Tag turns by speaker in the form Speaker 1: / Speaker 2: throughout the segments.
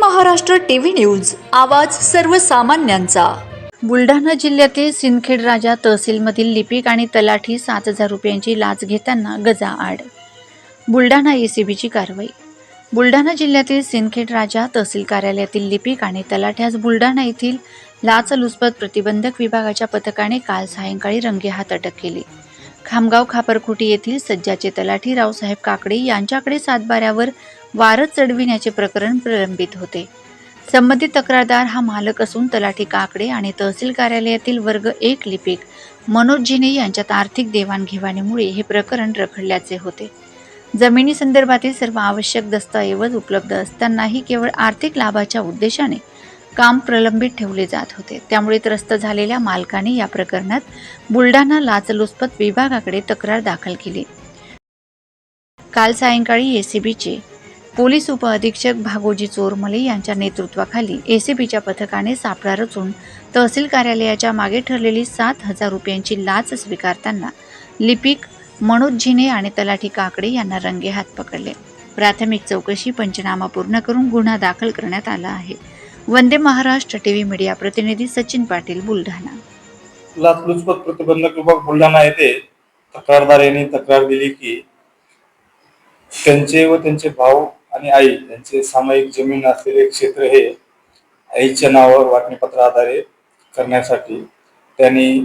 Speaker 1: Maharashtra TV news आवाज सर्वसामान्यांचा. बुलढाणा जिल्ह्यातील सिंदखेड राजा तहसीलमधील लिपिक आणि तलाठी सात हजार रुपयांची लाच घेताना गजा आड. बुलढाणा एसीबीची कारवाई. बुलढाणा जिल्ह्यातील सिंदखेड राजा तहसील कार्यालयातील लिपिक आणि तलाठ्यास बुलढाणा येथील लाचलुचपत प्रतिबंधक विभागाच्या पथकाने काल सायंकाळी रंगेहात अटक केली. खामगाव खापरखुटी येथील सज्जाचे तलाठी रावसाहेब काकडे यांच्याकडे सातबाऱ्यावर वारं चढविण्याचे प्रकरण प्रलंबित होते. संबंधित तक्रारदार हा मालक असून तलाठी काकडे आणि तहसील कार्यालयातील वर्ग एक लिपिक मनोज जिने यांच्यात आर्थिक देवाणघेवाणीमुळे हे प्रकरण रखडल्याचे होते. जमिनी संदर्भातील सर्व आवश्यक दस्तऐवज उपलब्ध असतानाही केवळ आर्थिक लाभाच्या उद्देशाने काम प्रलंबित ठेवले जात होते. त्यामुळे त्रस्त झालेल्या मालकाने या प्रकरणात बुलढाणा लाचलुचपत विभागाकडे तक्रार दाखल केली. काल सायंकाळी एसीबीचे पोलीस उपअधीक्षक भागोजी चोरमले यांच्या नेतृत्वाखाली एसीबीच्या पथकाने सापळा रचून तहसील कार्यालयाच्या मागे ठरलेली सात हजार रुपयांची लाच स्वीकारताना लिपिक मनोज झिने आणि तलाठी काकडे यांना रंगेहात पकडले. प्राथमिक चौकशी पंचनामा पूर्ण करून गुन्हा दाखल करण्यात आला आहे. वंदे महाराष्ट्र टीव्ही मीडिया प्रतिनिधी सचिन पाटील बुलढाणा.
Speaker 2: लाचलुचपत प्रतिबंधक विभाग बुलढाणा येथे तक्रारदार यांनी तक्रार दिली की त्यांचे व त्यांचे भाऊ आणि आई यांचे सामायिक जमीन असलेले क्षेत्र हे आईच्या नावावर वाटणीपत्र आधारे करण्यासाठी त्यांनी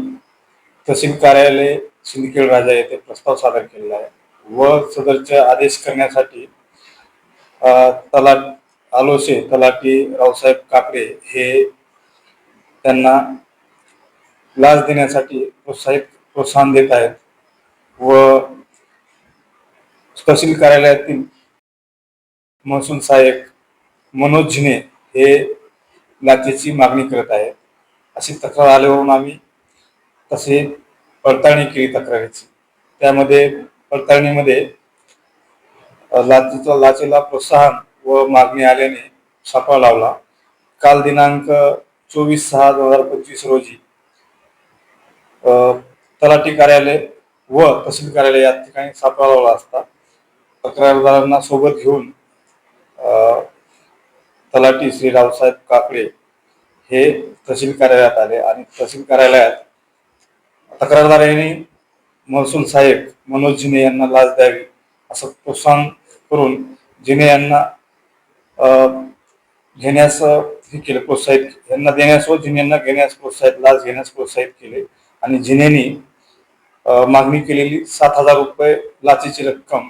Speaker 2: तहसील कार्यालय सिंदखेड राजा येथे प्रस्ताव सादर केलेला आहे. व सदरचे आदेश करण्यासाठी तलाट आलोसे तलाठी रावसाहेब काकडे हे त्यांना लाच देण्यासाठी प्रोत्साहित प्रोत्साहन देत आहेत व तहसील कार्यालयातील महसूल सहाय्यक मनोज झिने हे लाचेची मागणी करत आहेत. अशी तक्रार आल्यावरून आम्ही तसे पडताळणी केली तक्रारीची. त्यामध्ये पडताळणीमध्ये लाचेचा लाचेला प्रोत्साहन व मागणी आल्याने छापा लावला. काल दिनांक चोवीस सहा दोन हजार पंचवीस रोजी तलाठी कार्यालय व तहसील कार्यालय या ठिकाणी छापा लावला असता. तक्रारदारांना सोबत घेऊन तलाठी श्री रावसाहेब काकडे हे तहसील कार्यालयात आले आणि तहसील कार्यालयात तक्रारदार यांनी महसूल साहेब मनोज जिने यांना लाच द्यावी असं प्रोत्साहन करून जिने यांना घेण्यास हे केलं प्रोत्साहित यांना देण्यास व जिने घेण्यास प्रोत्साहित लाच घेण्यास प्रोत्साहित केले. आणि जिनेनी मागणी केलेली सात हजार रुपये लाचेची रक्कम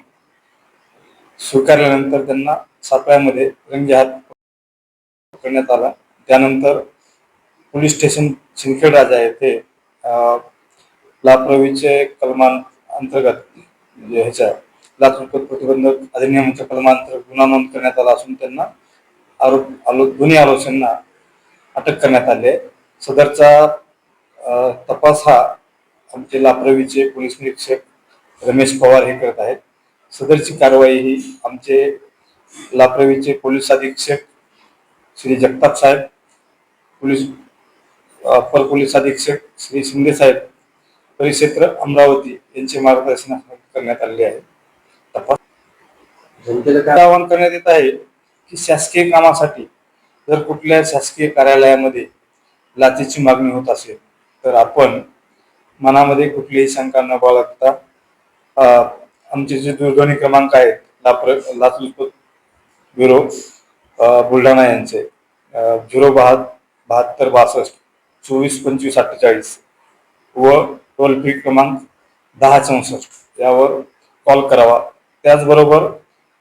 Speaker 2: स्वीकारल्यानंतर त्यांना सापळ्यामध्ये रंगेहात करण्यात आला. त्यानंतर पोलीस स्टेशन सिंदखेड राजा येथे अ, लाप्रवीचे कलमान अंतर्गत म्हणजे ह्याच्या लाचलुचपत प्रतिबंधक अधिनियमाच्या कलमांतर्गत गुन्हा नोंद करण्यात आला असून त्यांना आरोप आलो दोन्ही आरोपींना अटक करण्यात आली आहे. सदरचा तपास हा आमचे लापरवीचे पोलीस निरीक्षक रमेश पवार हे करत आहेत. सदरची कारवाई ही आमचे लापरवीचे पोलीस अधीक्षक श्री जगताप साहेब पोलीस अपर पोलीस अधीक्षक श्री शिंदे साहेब परिक्षेत्र अमरावती यांचे मार्गदर्शन करण्यात आले आहे.
Speaker 3: जनतेला काय
Speaker 2: आवाहन करण्यात येत आहे की शासकीय कामासाठी जर कुठल्या शासकीय कार्यालयामध्ये लाचेची मागणी होत असेल तर आपण मनामध्ये कुठलीही शंका न बाळगता आमचे जे दूरध्वनी क्रमांक आहेत लाप्र लाचलुचपत ब्युरो बुलढाणा यांचे झिरो बहा बहात्तर बासष्ट चोवीस पंचवीस अठ्ठेचाळीस व टोल फ्री क्रमांक दहा चौसष्ट यावर कॉल करावा. त्याचबरोबर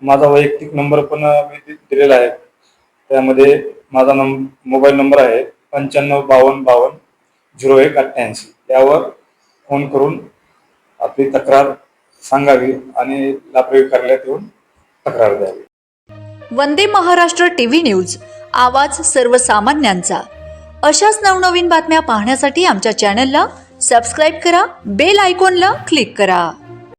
Speaker 2: माझा वैयक्तिक नंबर पण मी दिलेला आहे. त्यामध्ये माझा नंब मोबाईल नंबर आहे पंच्याण्णव बावन्न बावन्न झिरो एक अठ्ठ्याऐंशी. यावर फोन करून आपली तक्रार सांगावी आणि लाप्रयोग कार्यालयात येऊन तक्रार द्यावी.
Speaker 1: वंदे महाराष्ट्र टीव्ही न्यूज आवाज सर्वसामान्यांचा. अशाच नवनवीन बातम्या पाहण्यासाठी आमच्या चॅनलला सबस्क्राईब करा बेल आयकॉनला क्लिक करा.